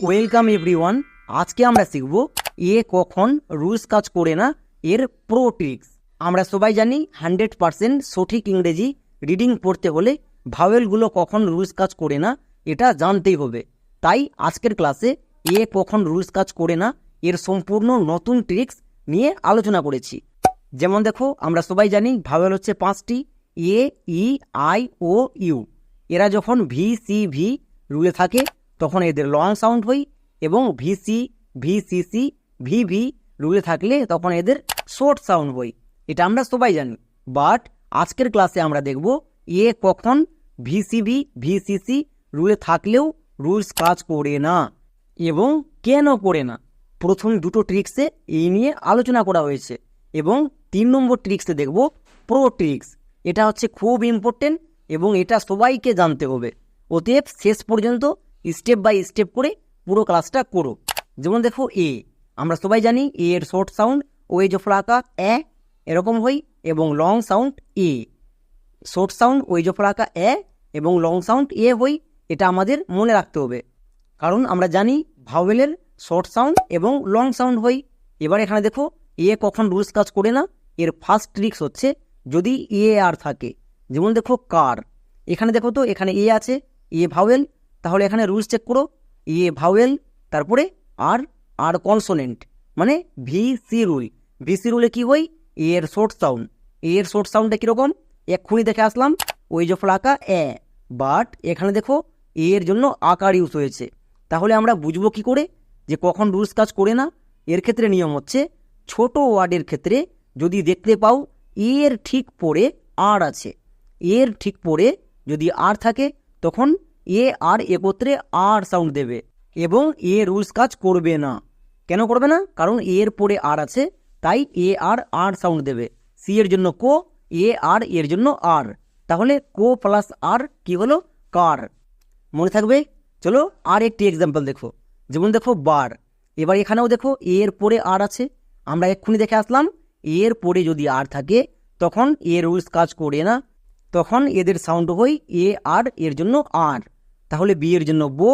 Welcome everyone আজকে আমরা শিখব এ কখন রুলস কাজ করে না এর প্রো ট্রিক্স আমরা সবাই জানি হান্ড্রেড পার্সেন্ট সঠিক ইংরেজি রিডিং পড়তে হলে ভাওয়েলগুলো কখন রুলস কাজ করে না এটা জানতেই হবে। তাই আজকের ক্লাসে এ কখন রুলস কাজ করে না এর সম্পূর্ণ নতুন ট্রিক্স নিয়ে আলোচনা করেছি। যেমন দেখো, আমরা সবাই জানি ভাওয়েল হচ্ছে পাঁচটি, এ, ই, আই, ও, ইউ। এরা যখন ভি সি ভি রুলে থাকে তখন এদের লং সাউন্ড হয় এবং V C V C C V V রুলে থাকলে তখন এদের শর্ট সাউন্ড হয়। এটা আমরা সবাই জানি। বাট আজকের ক্লাসে আমরা দেখব এ কখন ভিসিভি ভিসিসি রুলে থাকলেও রুলস কাজ করে না এবং কেন করে না। প্রথম দুটো ট্রিক্সে এই নিয়ে আলোচনা করা হয়েছে এবং তিন নম্বর ট্রিক্সে দেখব প্রো ট্রিক্স এটা হচ্ছে খুব ইম্পর্টেন্ট এবং এটা সবাইকে জানতে হবে। অতএব শেষ পর্যন্ত স্টেপ বাই স্টেপ করে পুরো ক্লাসটা করো। যেমন দেখো এ আমরা সবাই জানি এ এর শর্ট সাউন্ড ওয়ে জফলাকা এ এরকম হয় এবং লং সাউন্ড এ শর্ট সাউন্ড ওই জফলাকা এ এবং লং সাউন্ড এ হই এটা আমাদের মনে রাখতে হবে। কারণ আমরা জানি ভাওয়েলের শর্ট সাউন্ড এবং লং সাউন্ড হই এবার এখানে দেখো এ কখন রুলস কাজ করে না, এর ফার্স্ট ট্রিক্স হচ্ছে যদি এ আর থাকে। যেমন দেখো কার এখানে দেখো তো, এখানে এ আছে এ ভাওয়েল তাহলে এখানে রুলস চেক করো এ ভাওয়েল তারপরে আর আর কনসোনেন্ট মানে V C rule V C রুলে কি হয়? এ এর শর্ট সাউন্ড এর শর্ট সাউন্ডটা কীরকম? এক্ষুনি দেখে আসলাম, ওই যে ফলাকা এ। বাট এখানে দেখো এ এর জন্য আকার ইউজ হয়েছে। তাহলে আমরা বুঝব কি করে? যে কখন রুলস কাজ করে না, এর ক্ষেত্রে নিয়ম হচ্ছে, ছোট ওয়ার্ডের ক্ষেত্রে যদি দেখতে পাও এর ঠিক পরে আর আছে। এর ঠিক পরে যদি আর থাকে, তখন এ আর একত্রে আর সাউন্ড দেবে এবং এ রুলস কাজ করবে না। কেন করবে না? কারণ এর পরে আর আছে, তাই এ আর আর সাউন্ড দেবে। সি এর জন্য কো, এ আর এর জন্য আর। তাহলে কো প্লাস আর কি হলো? কার। মনে থাকবে? চলো আর একটি এক্সাম্পল দেখো। যেমন দেখো বার এবার এখানেও দেখো এর পরে আর আছে। আমরা এক্ষুনি দেখে আসলাম, এর পরে যদি আর থাকে, তখন এ রুলস কাজ করে না। তখন এদের সাউন্ড হই এ আর এর জন্য আর তাহলে বি এর জন্য বো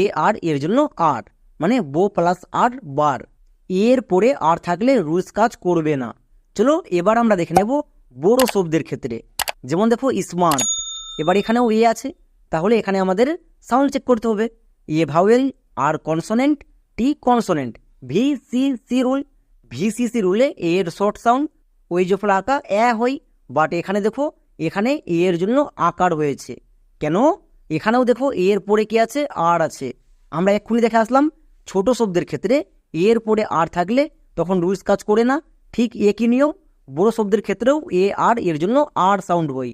এ আর এর জন্য আর মানে বো প্লাস আর বার এর পরে আর থাকলে রুলস কাজ করবে না। চলো এবার আমরা দেখে নেব বড় শব্দের ক্ষেত্রে। যেমন দেখো স্মার্ট এবার এখানেও এ আছে। তাহলে এখানে আমাদের সাউন্ড চেক করতে হবে। এ ভাওয়েল আর কনসোনেন্ট টি consonant V C C rule V C C রুলে এর শর্ট সাউন্ড ওই যে ফলে আঁকা এ হই বাট এখানে দেখো, এখানে এর জন্য আকার হয়েছে। কেন? এখানেও দেখো এ এর পরে কি আছে? আর আছে। আমরা এক্ষুনি দেখে আসলাম, ছোট শব্দের ক্ষেত্রে এ এর পরে আর থাকলে তখন রুলস কাজ করে না। ঠিক একই নিয়ম? বড় শব্দের ক্ষেত্রেও এ আর এর জন্য আর সাউন্ড হই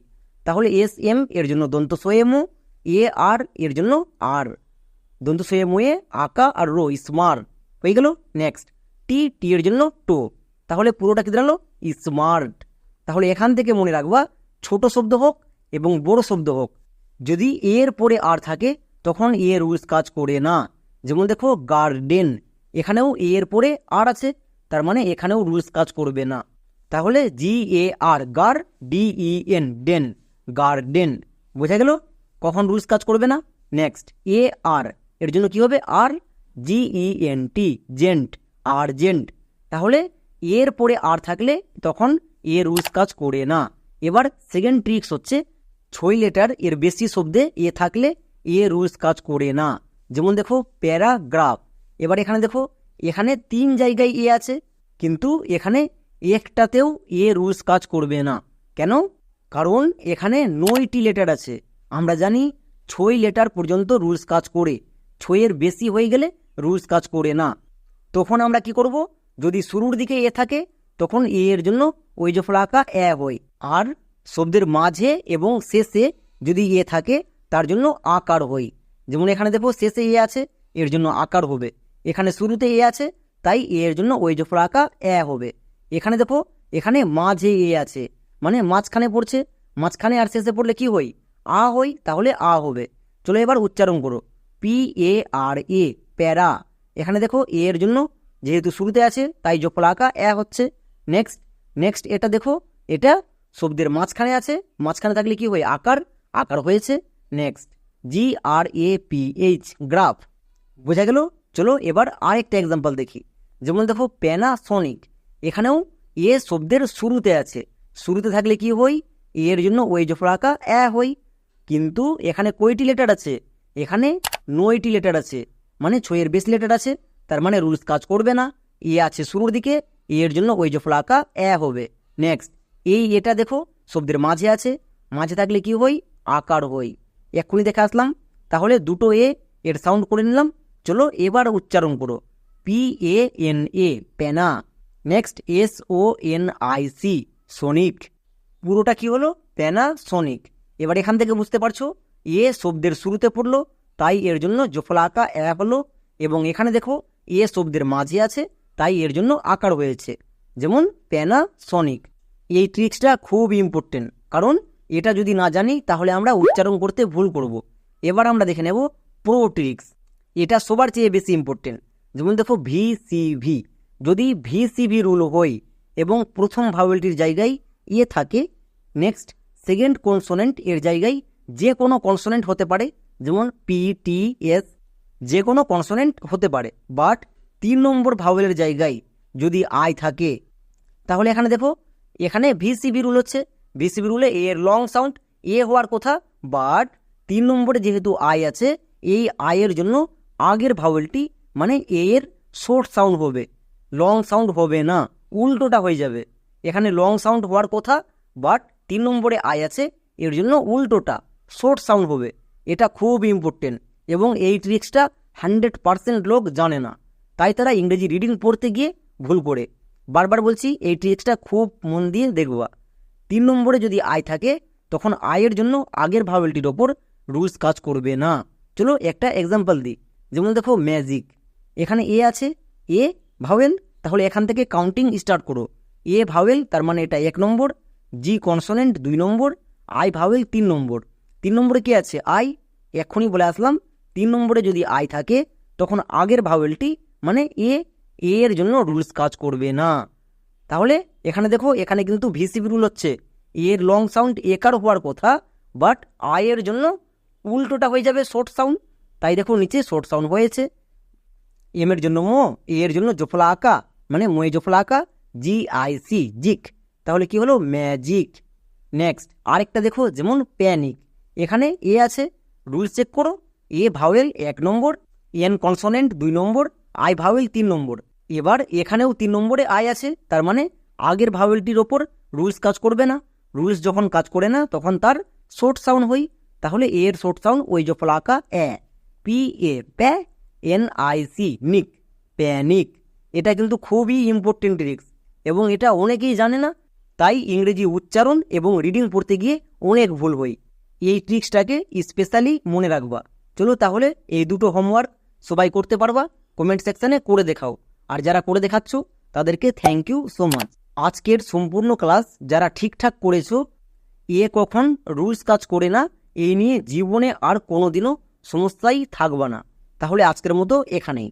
তাহলে এস এম এর জন্য দন্ত সোয়েমো এ আর এর জন্য আর দন্ত সোয়েমোয়ে আকা আর রো স্মার্ট হয়ে গেল নেক্সট টি টি এর জন্য টো তাহলে পুরোটা কি দাঁড়াল? স্মার্ট তাহলে এখান থেকে মনে রাখবা, ছোট শব্দ হোক এবং বড় শব্দ হোক যদি এর পরে আর থাকে, তখন এ রুলস কাজ করে না। যেমন দেখো গার্ডেন এখানেও এ এর পরে আর আছে, তার মানে এখানেও রুলস কাজ করবে না। তাহলে G A R gar D E N den garden বোঝা গেল? কখন রুলস কাজ করবে না? নেক্সট এ আর এর জন্য কি হবে? আর G E N T gent আর জেন্ট তাহলে এর পরে আর থাকলে তখন এ রুলস কাজ করে না। এবার সেকেন্ড ট্রিক্স হচ্ছে ছয় লেটার এর বেশি শব্দে এ থাকলে এ রুলস কাজ করে না। যেমন দেখো, প্যারাগ্রাফ। এবার এখানে দেখো, এখানে তিন জায়গায় এ আছে, কিন্তু এখানে একটাতেও এ রুলস কাজ করবে না। কেন? কারণ এখানে নয়টি লেটার আছে। আমরা জানি, ছয় লেটার পর্যন্ত রুলস কাজ করে। ছয়ের বেশি হয়ে গেলে রুলস কাজ করে না। তখন আমরা কি করব? যদি শুরুর দিকে এ থাকে, তখন এ এর জন্য ওই যে ফলাকা এ হয়। আর শব্দের মাঝে এবং শেষে যদি এ থাকে, তার জন্য আকার হয়। যেমন এখানে দেখো, শেষে এ আছে, এর জন্য আকার হবে। এখানে শুরুতে এ আছে, তাই এ এর জন্য ওই যে ফলাকা এ হবে। এখানে দেখো, এখানে মাঝে এ আছে মানে মাঝখানে পড়ছে, মাঝখানে আর শেষে পড়লে কি হই আ হই তাহলে আ হবে। চলো এবার উচ্চারণ করো। পি, এ, আর, এ, প্যারা। এখানে দেখো এ এর জন্য যেহেতু শুরুতে আছে, তাই জোপলাকা এ হচ্ছে। নেক্সট নেক্সট এটা দেখো, এটা শব্দের মাঝখানে আছে, মাঝখানে থাকলে কি হয়, আকার আকার হয়েছে। Next G R A P H graph বোঝা গেল? চলো এবার আরেকটা এক্সাম্পল দেখি। যেমন দেখো প্যানাসনিক এখানেও এ শব্দের শুরুতে আছে। শুরুতে থাকলে কি হই? এর জন্য ওই জফর আঁকা এ হই। কিন্তু এখানে কয়টি লেটার আছে? এখানে নয়টি লেটার আছে। মানে ছয়ের বেশি লেটার আছে, তার মানে রুলস কাজ করবে না। এ আছে শুরুর দিকে, এর জন্য ওই জফর আঁকা এ হবে। নেক্সট এই এটা দেখো, শব্দের মাঝে আছে। মাঝে থাকলে কি হই? আকার হই। এক্ষুনি দেখে আসলাম। তাহলে দুটো এ, এর সাউন্ড করে নিলাম। চলো এবার উচ্চারণ করো। P A N A প্যানা next S O N I C sonic পুরোটা কি হলো? প্যানা সনিক এবার এখান থেকে বুঝতে পারছ? এ শব্দের শুরুতে পড়ল, তাই এর জন্য জফলা আঁকা এ হলো। এবং এখানে দেখো, এ শব্দের মাঝে আছে, তাই এর জন্য আকার হয়েছে। যেমন প্যানা সনিক এই ট্রিক্সটা খুব ইম্পর্টেন্ট কারণ এটা যদি না জানি, তাহলে আমরা উচ্চারণ করতে ভুল করব। এবার আমরা দেখে নেব প্রো ট্রিক্স এটা সবার চেয়ে বেশি ইম্পর্টেন্ট যেমন দেখো ভি সি ভি যদি ভি সি ভি রুল হয় এবং প্রথম ভাওয়েলটির জায়গায় ইয়ে থাকে নেক্সট সেকেন্ড কনসোনেন্ট এর জায়গায় যে কোনো কনসোনেন্ট হতে পারে, যেমন পি টি এস যে কোনো কনসোনেন্ট হতে পারে। বাট তিন নম্বর ভাওয়েলের জায়গায় যদি আই থাকে, তাহলে এখানে দেখো এখানে ভিসিবি রুল হচ্ছে। ভিসিবি রুলে এ এর লং সাউন্ড এ হওয়ার কথা বাট তিন নম্বরে যেহেতু আই আছে, এই আয়ের জন্য আগের ভাওয়েলটি মানে এ এর শর্ট সাউন্ড হবে। লং সাউন্ড হবে না, উল্টোটা হয়ে যাবে। এখানে লং সাউন্ড হওয়ার কথা বাট তিন নম্বরে আই আছে, এর জন্য উল্টোটা শর্ট সাউন্ড হবে। এটা খুব ইম্পর্টেন্ট এবং এই ট্রিক্সটা হান্ড্রেড পার্সেন্ট লোক জানে না। তাই তারা ইংরেজি রিডিং পড়তে গিয়ে ভুল করে। বারবার বলছি, এই ট্রিক্সটা খুব মন দিয়ে দেখবা। তিন নম্বরে যদি আয় থাকে, তখন আয়ের জন্য আগের ভাওয়েলটির ওপর রুলস কাজ করবে না। চলো একটা এক্সাম্পল দিই। যেমন দেখো ম্যাজিক এখানে এ আছে। এ ভাওয়েল, তাহলে এখান থেকে কাউন্টিং স্টার্ট করো। এ ভাওয়েল, তার মানে এটা এক নম্বর। জি কনসোনেন্ট দুই নম্বর। আই ভাওয়েল, তিন নম্বর। তিন নম্বরে কি আছে? আই এক্ষুনি বলে আসলাম। তিন নম্বরে যদি আই থাকে, তখন আগের ভাওয়েলটি মানে এ এ এর জন্য রুলস কাজ করবে না। তাহলে এখানে দেখো, এখানে কিন্তু ভিসিবি রুল হচ্ছে, এর লং সাউন্ড একার হওয়ার কথা বাট আয়ের জন্য উল্টোটা হয়ে যাবে শর্ট সাউন্ড তাই দেখো, নিচে শর্ট সাউন্ড হয়েছে। এম এর জন্য মো এর জন্য জফলা আঁকা মানে ময়ে জফলা আঁকা জি আই সি জিক। তাহলে কি হলো? ম্যাজিক। নেক্সট, আরেকটা দেখো, যেমন প্যানিক। এখানে এ আছে, রুলস চেক করো। এ ভাওয়েল এক নম্বর এন কনসোনেন্ট দুই নম্বর আই ভাওয়েল তিন নম্বর। এবার এখানেও তিন নম্বরে আয় আছে, তার মানে আগের ভাওয়েলটির ওপর রুলস কাজ করবে না। রুলস যখন কাজ করে না, তখন তার শর্ট সাউন্ড হই। তাহলে এ এর শর্ট সাউন্ড ওই জফলা আঁকা এ, পি এ, প্যা, এন, আই, সি, নিক প্যানিক এটা কিন্তু খুবই ইম্পর্টেন্ট রিক্স এবং এটা অনেকেই জানে না, তাই ইংরেজি উচ্চারণ এবং রিডিং পড়তে গিয়ে অনেক ভুল হই। এই ট্রিক্সটাকে স্পেশালি মনে রাখবা। চলো তাহলে এই দুটো হোমওয়ার্ক সবাই করতে পারবা কমেন্ট সেকশানে করে দেখাও। আর যারা করে দেখাচ্ছ, তাদেরকে থ্যাংক ইউ সো মাচ আজকের সম্পূর্ণ ক্লাস যারা ঠিকঠাক করেছ, এ কখন রুলস কাজ করে না এই নিয়ে জীবনে আর কোনোদিনও সমস্যাই থাকবে না। তাহলে আজকের মতো এখানেই।